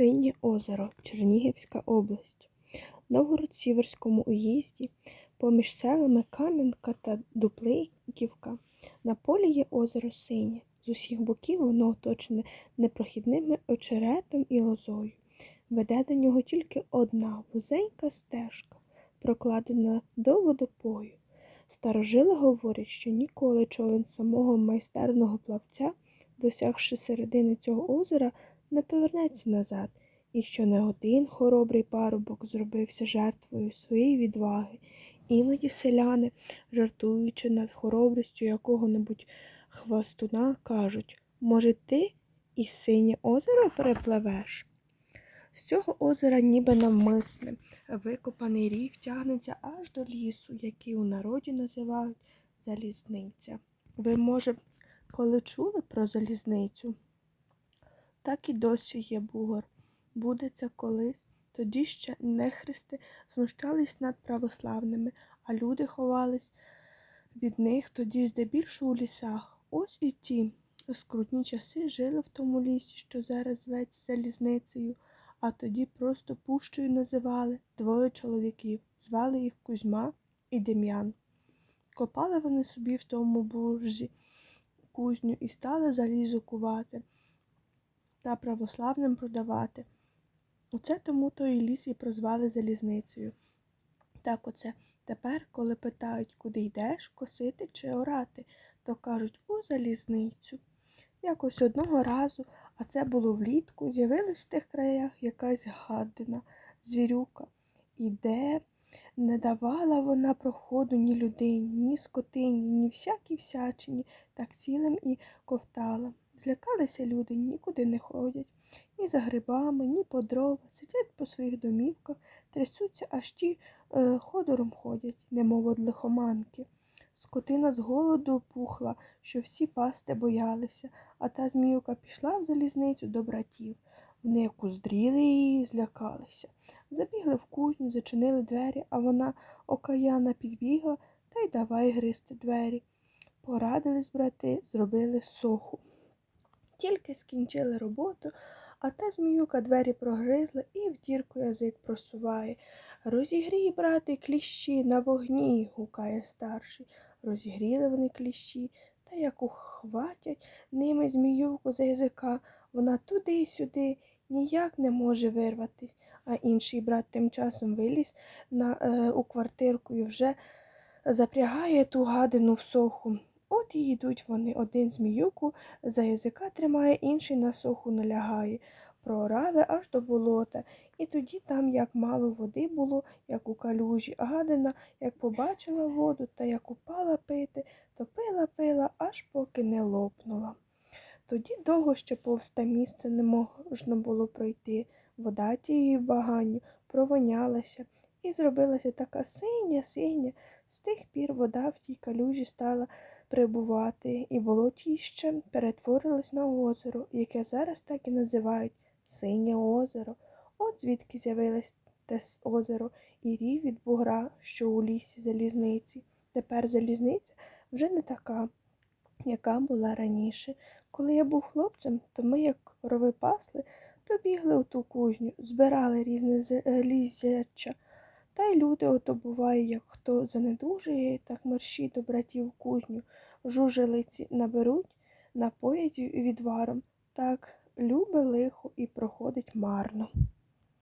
Синє озеро, Чернігівська область. Новгород-Сіверському уїзді, поміж селами Кам'янка та Дупликівка, на полі є озеро Синє. З усіх боків воно оточене непрохідним очеретом і лозою. Веде до нього тільки одна вузенька стежка, прокладена до водопою. Старожили говорять, що ніколи човен самого майстерного плавця, досягши середини цього озера, не повернеться назад, і що не один хоробрий парубок зробився жертвою своєї відваги. Іноді селяни, жартуючи над хоробрістю якого-небудь хвастуна, кажуть може, ти і синє озеро перепливеш? З цього озера, ніби навмисне, викопаний рів тягнеться аж до лісу, який у народі називають залізниця. Ви, може, коли чули про залізницю? Так і досі є бугор. Буде це колись. Тоді ще нехристи знущались над православними, а люди ховались від них тоді здебільшого у лісах. Ось і ті скрутні часи жили в тому лісі, що зараз зветься залізницею, а тоді просто пущою називали двоє чоловіків, звали їх Кузьма і Дем'ян. Копали вони собі в тому буржі кузню і стали залізо кувати та православним продавати. Оце тому той ліс і прозвали залізницею. Так оце тепер, коли питають, куди йдеш, косити чи орати, то кажуть у залізницю. Якось одного разу, а це було влітку, з'явилась в тих краях якась гадина, звірюка. Іде, не давала вона проходу ні людині, ні скотині, ні всякій всячині, так цілим і ковтала. Злякалися люди, нікуди не ходять, ні за грибами, ні по дрова, сидять по своїх домівках, трясуться, аж ті е, ходором ходять, немов од лихоманки. Скотина з голоду пухла, що всі пасти боялися, а та зміюка пішла в залізницю до братів. Вони як уздріли її, злякалися. Забігли в кузню, зачинили двері, а вона окаяна підбігла та й давай гризти двері. Порадились брати, зробили соху. Тільки скінчили роботу, а та зміюка двері прогризла і в дірку язик просуває. Розігрій, брати, кліщі на вогні, гукає старший. Розігріли вони кліщі, та як ухватять ними зміюку за язика, вона туди й сюди ніяк не може вирватись, а інший брат тим часом виліз на, е, у квартирку і вже запрягає ту гадину в соху. От і йдуть вони один зміюку за язика тримає, інший на соху налягає. Проорали аж до болота, і тоді там як мало води було, як у калюжі, а гадина, як побачила воду та як упала пити, то пила пила, аж поки не лопнула. Тоді довго ще повз те місце не можна було пройти. Вода тією баганню провонялася і зробилася така синя, синя. З тих пір вода в тій калюжі стала прибувати, і болотіще перетворилось на озеро, яке зараз так і називають Синє озеро. От звідки з'явилось те озеро і рів від бугра, що у лісі залізниці. Тепер залізниця вже не така, яка була раніше. Коли я був хлопцем, то ми, як рови пасли, то бігли у ту кузню, збирали різне лізяча. Та й люди ото буває, як хто занедужує, так мерщі до братів кузню, жужелиці наберуть, напоять відваром. Так любе лихо і проходить марно.